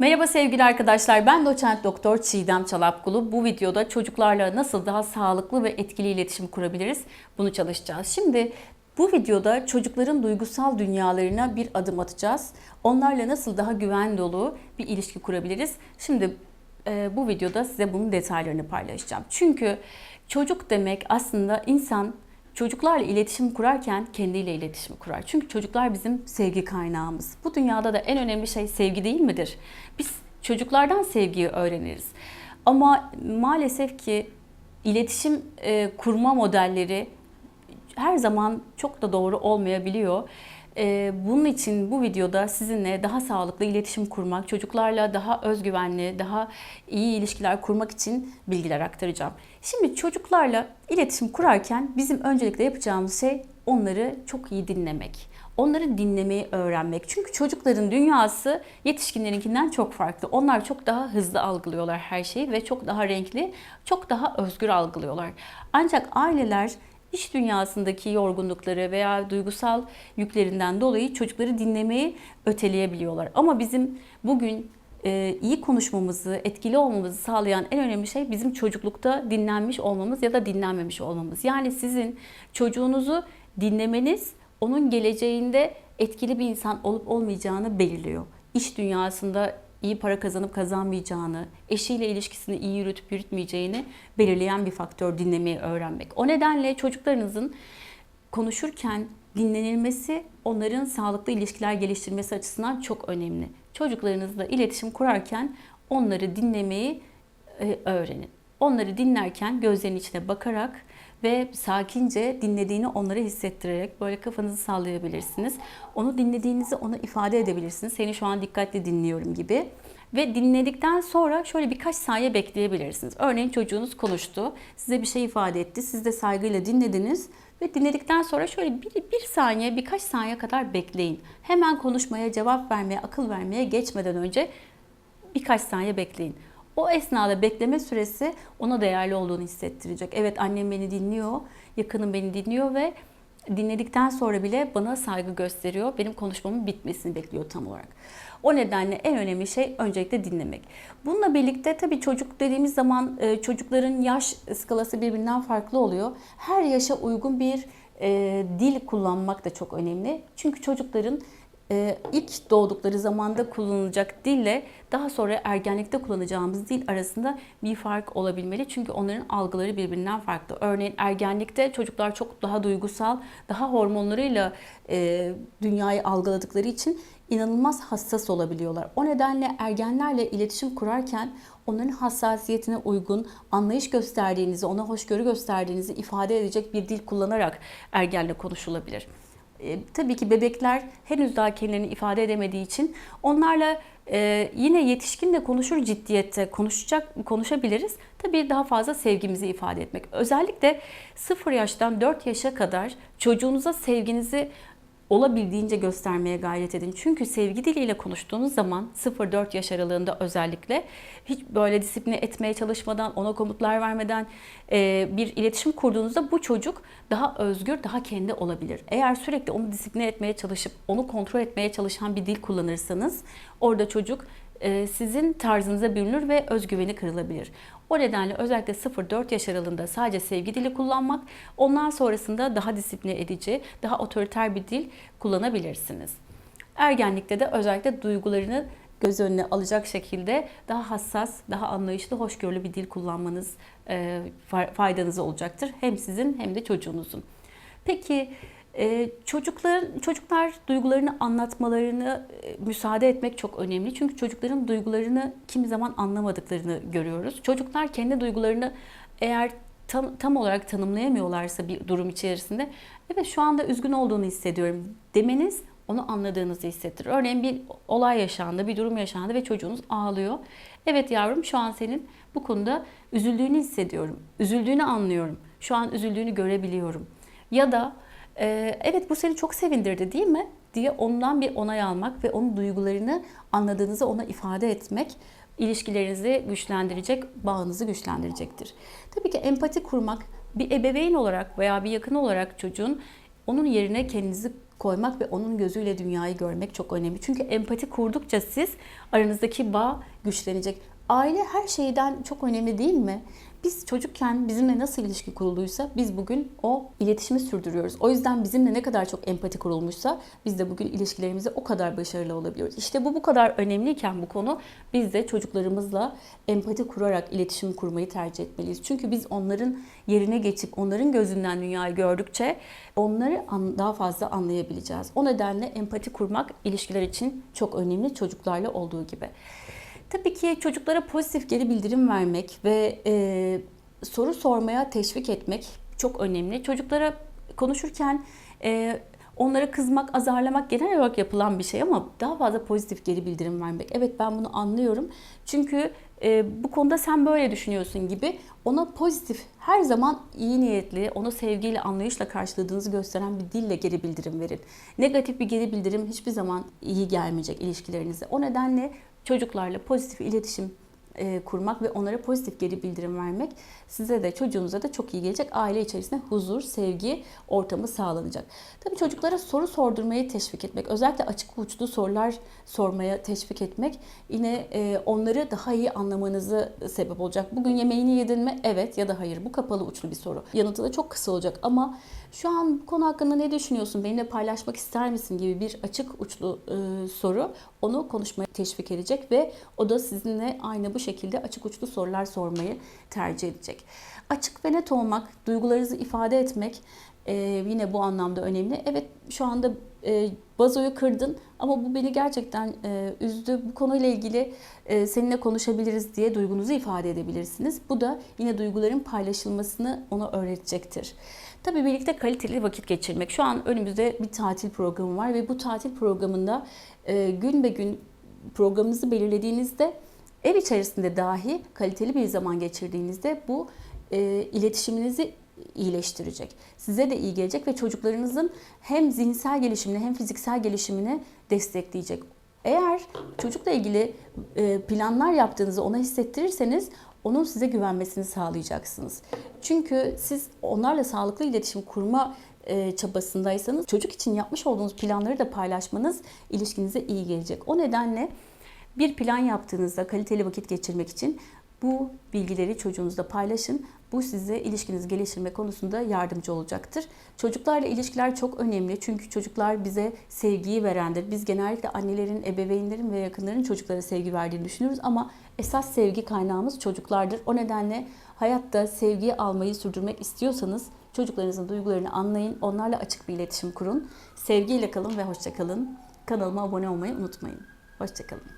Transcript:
Merhaba sevgili arkadaşlar. Ben doçent doktor Çiğdem Çalapkulu. Bu videoda çocuklarla nasıl daha sağlıklı ve etkili iletişim kurabiliriz? Bunu çalışacağız. Şimdi bu videoda çocukların duygusal dünyalarına bir adım atacağız. Onlarla nasıl daha güven dolu bir ilişki kurabiliriz? Şimdi e, bu videoda size bunun detaylarını paylaşacağım. Çünkü çocuk demek aslında insan Çocuklarla iletişim kurarken kendiyle iletişim kurar. Çünkü çocuklar bizim sevgi kaynağımız. Bu dünyada da en önemli şey sevgi değil midir? Biz çocuklardan sevgiyi öğreniriz. Ama maalesef ki iletişim e, kurma modelleri her zaman çok da doğru olmayabiliyor. Ee, Bunun için bu videoda sizinle daha sağlıklı iletişim kurmak, çocuklarla daha özgüvenli, daha iyi ilişkiler kurmak için bilgiler aktaracağım. Şimdi çocuklarla iletişim kurarken bizim öncelikle yapacağımız şey onları çok iyi dinlemek. Onları dinlemeyi öğrenmek. Çünkü çocukların dünyası yetişkinlerinkinden çok farklı. Onlar çok daha hızlı algılıyorlar her şeyi ve çok daha renkli, çok daha özgür algılıyorlar. Ancak aileler iş dünyasındaki yorgunlukları veya duygusal yüklerinden dolayı çocukları dinlemeyi öteleyebiliyorlar. Ama bizim bugün e, iyi konuşmamızı, etkili olmamızı sağlayan en önemli şey bizim çocuklukta dinlenmiş olmamız ya da dinlenmemiş olmamız. Yani sizin çocuğunuzu dinlemeniz onun geleceğinde etkili bir insan olup olmayacağını belirliyor. İş dünyasında iyi para kazanıp kazanmayacağını, eşiyle ilişkisini iyi yürütüp yürütmeyeceğini belirleyen bir faktör dinlemeyi öğrenmek. O nedenle çocuklarınızın konuşurken dinlenilmesi onların sağlıklı ilişkiler geliştirmesi açısından çok önemli. Çocuklarınızla iletişim kurarken onları dinlemeyi e, öğrenin. Onları dinlerken gözlerinin içine bakarak ve sakince dinlediğini onlara hissettirerek böyle kafanızı sallayabilirsiniz. Onu dinlediğinizi ona ifade edebilirsiniz. Seni şu an dikkatli dinliyorum gibi. Ve dinledikten sonra şöyle birkaç saniye bekleyebilirsiniz. Örneğin çocuğunuz konuştu, size bir şey ifade etti, siz de saygıyla dinlediniz ve dinledikten sonra şöyle bir, bir saniye, birkaç saniye kadar bekleyin. Hemen konuşmaya, cevap vermeye, akıl vermeye geçmeden önce birkaç saniye bekleyin. O esnada bekleme süresi ona değerli olduğunu hissettirecek. Evet annem beni dinliyor, yakınım beni dinliyor ve dinledikten sonra bile bana saygı gösteriyor. Benim konuşmamın bitmesini bekliyor tam olarak. O nedenle en önemli şey öncelikle dinlemek. Bununla birlikte tabii çocuk dediğimiz zaman e, çocukların yaş skalası birbirinden farklı oluyor. Her yaşa uygun bir e, dil kullanmak da çok önemli. Çünkü çocukların ilk doğdukları zamanda kullanılacak dille daha sonra ergenlikte kullanacağımız dil arasında bir fark olabilmeli. Çünkü onların algıları birbirinden farklı. Örneğin ergenlikte çocuklar çok daha duygusal, daha hormonlarıyla e, dünyayı algıladıkları için inanılmaz hassas olabiliyorlar. O nedenle ergenlerle iletişim kurarken onların hassasiyetine uygun, anlayış gösterdiğinizi, ona hoşgörü gösterdiğinizi ifade edecek bir dil kullanarak ergenle konuşulabilir. E, tabii ki bebekler henüz daha kendilerini ifade edemediği için onlarla e, yine yetişkinle konuşur ciddiyette konuşacak konuşabiliriz. Tabii daha fazla sevgimizi ifade etmek. Özellikle 0 yaştan 4 yaşa kadar çocuğunuza sevginizi olabildiğince göstermeye gayret edin. Çünkü sevgi diliyle konuştuğunuz zaman 0-4 yaş aralığında özellikle hiç böyle disipline etmeye çalışmadan, ona komutlar vermeden e, bir iletişim kurduğunuzda bu çocuk daha özgür, daha kendi olabilir. Eğer sürekli onu disipline etmeye çalışıp onu kontrol etmeye çalışan bir dil kullanırsanız orada çocuk sizin tarzınıza bürünür ve özgüveni kırılabilir. O nedenle özellikle 0-4 yaş aralığında sadece sevgi dili kullanmak, ondan sonrasında daha disipline edici, daha otoriter bir dil kullanabilirsiniz. Ergenlikte de özellikle duygularını göz önüne alacak şekilde daha hassas, daha anlayışlı, hoşgörülü bir dil kullanmanız e, faydanız olacaktır. Hem sizin hem de çocuğunuzun. Peki ee, çocukların çocuklar duygularını anlatmalarını e, müsaade etmek çok önemli. Çünkü çocukların duygularını kimi zaman anlamadıklarını görüyoruz. Çocuklar kendi duygularını eğer tam, tam olarak tanımlayamıyorlarsa bir durum içerisinde evet şu anda üzgün olduğunu hissediyorum demeniz onu anladığınızı hissettirir. Örneğin bir olay yaşandı, bir durum yaşandı ve çocuğunuz ağlıyor. Evet yavrum şu an senin bu konuda üzüldüğünü hissediyorum. Üzüldüğünü anlıyorum. Şu an üzüldüğünü görebiliyorum. Ya da ee, evet bu seni çok sevindirdi değil mi? diye ondan bir onay almak ve onun duygularını anladığınızı ona ifade etmek ilişkilerinizi güçlendirecek, bağınızı güçlendirecektir. Tabii ki empati kurmak bir ebeveyn olarak veya bir yakın olarak çocuğun onun yerine kendinizi koymak ve onun gözüyle dünyayı görmek çok önemli. Çünkü empati kurdukça siz aranızdaki bağ güçlenecek. Aile her şeyden çok önemli değil mi? Biz çocukken bizimle nasıl ilişki kurulduysa biz bugün o iletişimi sürdürüyoruz. O yüzden bizimle ne kadar çok empati kurulmuşsa biz de bugün ilişkilerimizde o kadar başarılı olabiliyoruz. İşte bu bu kadar önemliyken bu konu biz de çocuklarımızla empati kurarak iletişim kurmayı tercih etmeliyiz. Çünkü biz onların yerine geçip onların gözünden dünyayı gördükçe onları daha fazla anlayabileceğiz. O nedenle empati kurmak ilişkiler için çok önemli çocuklarla olduğu gibi. Tabii ki çocuklara pozitif geri bildirim vermek ve e, soru sormaya teşvik etmek çok önemli. Çocuklara konuşurken e, onlara kızmak, azarlamak genel olarak yapılan bir şey ama daha fazla pozitif geri bildirim vermek. Evet ben bunu anlıyorum. Çünkü e, bu konuda sen böyle düşünüyorsun gibi ona pozitif, her zaman iyi niyetli, onu sevgiyle, anlayışla karşıladığınızı gösteren bir dille geri bildirim verin. Negatif bir geri bildirim hiçbir zaman iyi gelmeyecek ilişkilerinize. O nedenle çocuklarla pozitif iletişim e, kurmak ve onlara pozitif geri bildirim vermek size de çocuğunuza da çok iyi gelecek. Aile içerisinde huzur, sevgi ortamı sağlanacak. Tabii çocuklara soru sordurmayı teşvik etmek, özellikle açık uçlu sorular sormaya teşvik etmek yine e, onları daha iyi anlamanızı sebep olacak. Bugün yemeğini yedin mi? Evet ya da hayır. Bu kapalı uçlu bir soru. Yanıtı da çok kısa olacak ama şu an bu konu hakkında ne düşünüyorsun? Benimle paylaşmak ister misin gibi bir açık uçlu e, soru onu konuşmaya teşvik edecek ve o da sizinle aynı bu şekilde açık uçlu sorular sormayı tercih edecek. Açık ve net olmak, duygularınızı ifade etmek e, yine bu anlamda önemli. Evet şu anda e, vazoyu kırdın ama bu beni gerçekten e, üzdü. Bu konuyla ilgili e, seninle konuşabiliriz diye duygunuzu ifade edebilirsiniz. Bu da yine duyguların paylaşılmasını ona öğretecektir. Tabii birlikte kaliteli vakit geçirmek. Şu an önümüzde bir tatil programı var ve bu tatil programında e, gün be gün programınızı belirlediğinizde ev içerisinde dahi kaliteli bir zaman geçirdiğinizde bu e, iletişiminizi iyileştirecek. Size de iyi gelecek ve çocuklarınızın hem zihinsel gelişimini hem fiziksel gelişimini destekleyecek. Eğer çocukla ilgili e, planlar yaptığınızı ona hissettirirseniz onun size güvenmesini sağlayacaksınız. Çünkü siz onlarla sağlıklı iletişim kurma e, çabasındaysanız çocuk için yapmış olduğunuz planları da paylaşmanız ilişkinize iyi gelecek. O nedenle bir plan yaptığınızda kaliteli vakit geçirmek için bu bilgileri çocuğunuzla paylaşın. Bu size ilişkinizi geliştirme konusunda yardımcı olacaktır. Çocuklarla ilişkiler çok önemli çünkü çocuklar bize sevgiyi verendir. Biz genellikle annelerin, ebeveynlerin ve yakınların çocuklara sevgi verdiğini düşünürüz ama esas sevgi kaynağımız çocuklardır. O nedenle hayatta sevgiyi almayı sürdürmek istiyorsanız çocuklarınızın duygularını anlayın, onlarla açık bir iletişim kurun. Sevgiyle kalın ve hoşça kalın. Kanalıma abone olmayı unutmayın. Hoşçakalın.